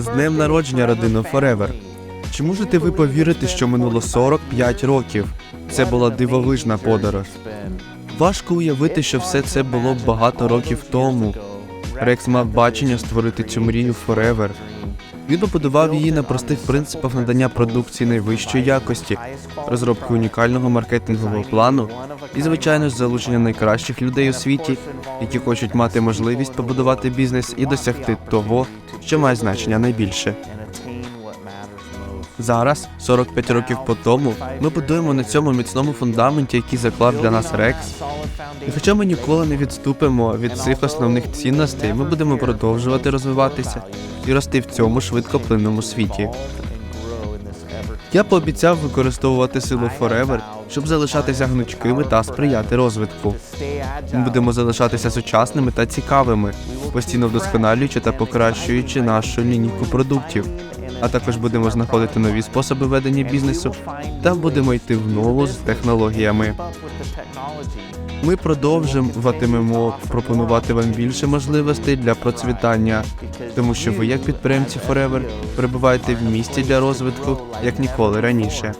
З днем народження родину Forever. Чи можете ви повірити, що минуло 45 років? Це була дивовижна подорож. Важко уявити, що все це було багато років тому. Рекс мав бачення створити цю мрію Forever. Він побудував її на простих принципах надання продукції найвищої якості, розробки унікального маркетингового плану і, звичайно, залучення найкращих людей у світі, які хочуть мати можливість побудувати бізнес і досягти того, що має значення найбільше. Зараз, 45 років по тому, ми будуємо на цьому міцному фундаменті, який заклав для нас Рекс. І хоча ми ніколи не відступимо від цих основних цінностей, ми будемо продовжувати розвиватися і рости в цьому швидкоплинному світі. Я пообіцяв використовувати силу Forever, щоб залишатися гнучкими та сприяти розвитку. Ми будемо залишатися сучасними та цікавими, постійно вдосконалюючи та покращуючи нашу лінійку продуктів. А також будемо знаходити нові способи ведення бізнесу та будемо йти в ногу з технологіями. Ми продовжуватимемо пропонувати вам більше можливостей для процвітання, тому що ви, як підприємці Forever, перебуваєте в місті для розвитку як ніколи раніше.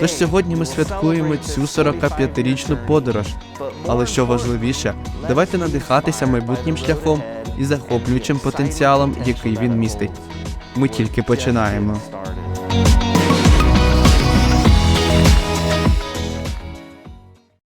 Тож сьогодні ми святкуємо цю 45-річну подорож. Але що важливіше, давайте надихатися майбутнім шляхом і захоплюючим потенціалом, який він містить. Ми тільки починаємо.